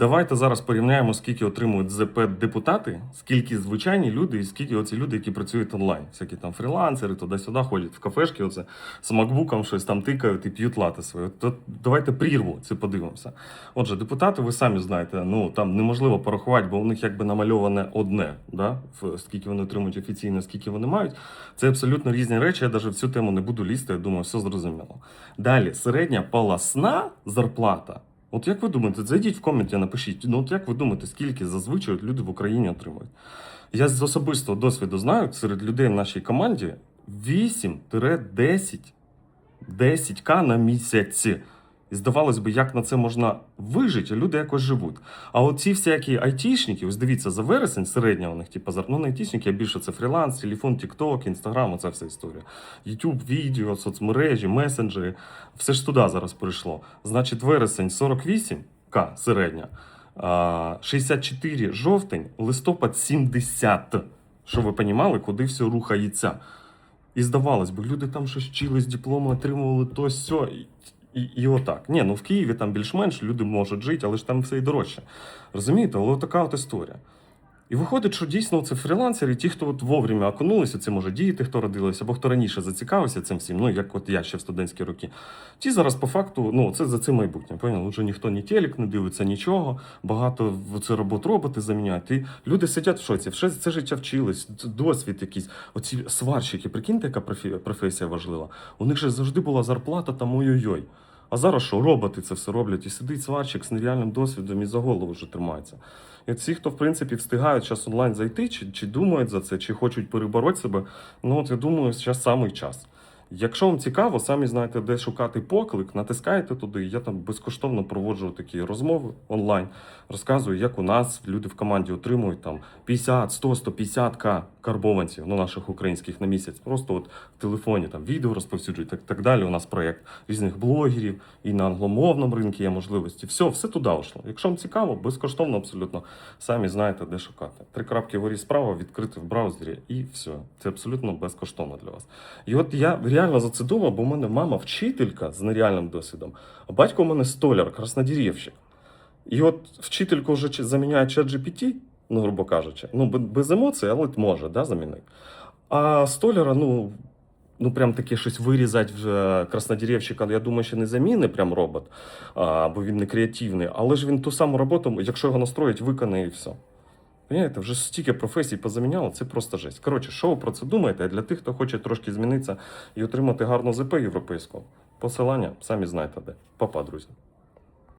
Давайте зараз порівняємо, скільки отримують ЗП депутати, скільки звичайні люди, і скільки оці люди, які працюють онлайн. Всякі там фрілансери, туди-сюди ходять в кафешки, оце з макбуком щось там тикають і п'ють лати свої. То давайте прірву це подивимося. Отже, депутати, ви самі знаєте, ну там неможливо порахувати, бо у них якби намальоване одне, да? скільки вони отримують офіційно, скільки вони мають. Це абсолютно різні речі. Я навіть в цю тему не буду лізти. Я думаю, все зрозуміло. Далі, середня полосна зарплата. От як ви думаєте, зайдіть в коменті, напишіть. Ну от як ви думаєте, скільки зазвичай люди в Україні отримують? Я з особистого досвіду знаю, серед людей в нашій команді 8-10 10к на місяць. І здавалось би, як на це можна вижити, люди якось живуть. А от ці всякі айтішники, ось дивіться, за вересень середня у них, типу, ну не айтішники, а більше це фріланс, телефон, тікток, інстаграм, оця вся історія. Ютуб, відео, соцмережі, месенджери. Все ж туди зараз прийшло. Значить, вересень 48к середня, 64 жовтень, листопад 70. Щоб ви розуміли, куди все рухається. І здавалось би, люди там щось вчились, дипломи отримували то сьо. І, і, отак. Ні, ну в Києві там більш-менш люди можуть жити, але ж там все і дорожче. Розумієте, але така от історія. І виходить, що дійсно це фрілансери, ті, хто от вовремя окунулися, це може діяти, хто родилися, або хто раніше зацікавився цим всім, ну як от я ще в студентські роки. Ті зараз по факту, ну це за це майбутнє. Поняли? Вже ніхто ні телек не дивиться, нічого. Багато це робот роботи заміняють. І люди сидять в шоці, все це життя вчились, досвід якийсь. Оці сварщики, прикиньте, яка професія важлива. У них же завжди була зарплата там ой-ой-ой. А зараз що, роботи це все роблять, і сидить сварщик з нереальним досвідом і за голову вже тримається. І всі, хто в принципі встигають зараз онлайн зайти, чи, чи думають за це, чи хочуть перебороти себе, ну от я думаю, зараз самий час. Якщо вам цікаво, самі знаєте, де шукати поклик, натискаєте туди. Я там безкоштовно проводжу такі розмови онлайн, розказую, як у нас люди в команді отримують там 50, 100, 150 к карбованців ну, наших українських на місяць. Просто от в телефоні там відео розповсюджують, так, так далі. У нас проєкт різних блогерів і на англомовному ринку є можливості. Все, все туди йшло. Якщо вам цікаво, безкоштовно абсолютно самі знаєте, де шукати. Три крапки вгорі справа відкрити в браузері, і все. Це абсолютно безкоштовно для вас. І от я реально за це думав, бо в мене мама вчителька з нереальним досвідом, а батько у мене столяр, краснодірівщик. І от вчительку вже заміняє чат GPT, ну, грубо кажучи, ну, без емоцій, але може да, замінити. А столяра, ну, ну прям таке щось вирізати в краснодірівщика, я думаю, ще не заміни прям робот, а, бо він не креативний, але ж він ту саму роботу, якщо його настроїть, виконає і все. Понимаєте, вже стільки професій позаміняло, це просто жесть. Коротше, що ви про це думаєте? А для тих, хто хоче трошки змінитися і отримати гарну ЗП європейську, посилання самі знаєте де. Папа, друзі.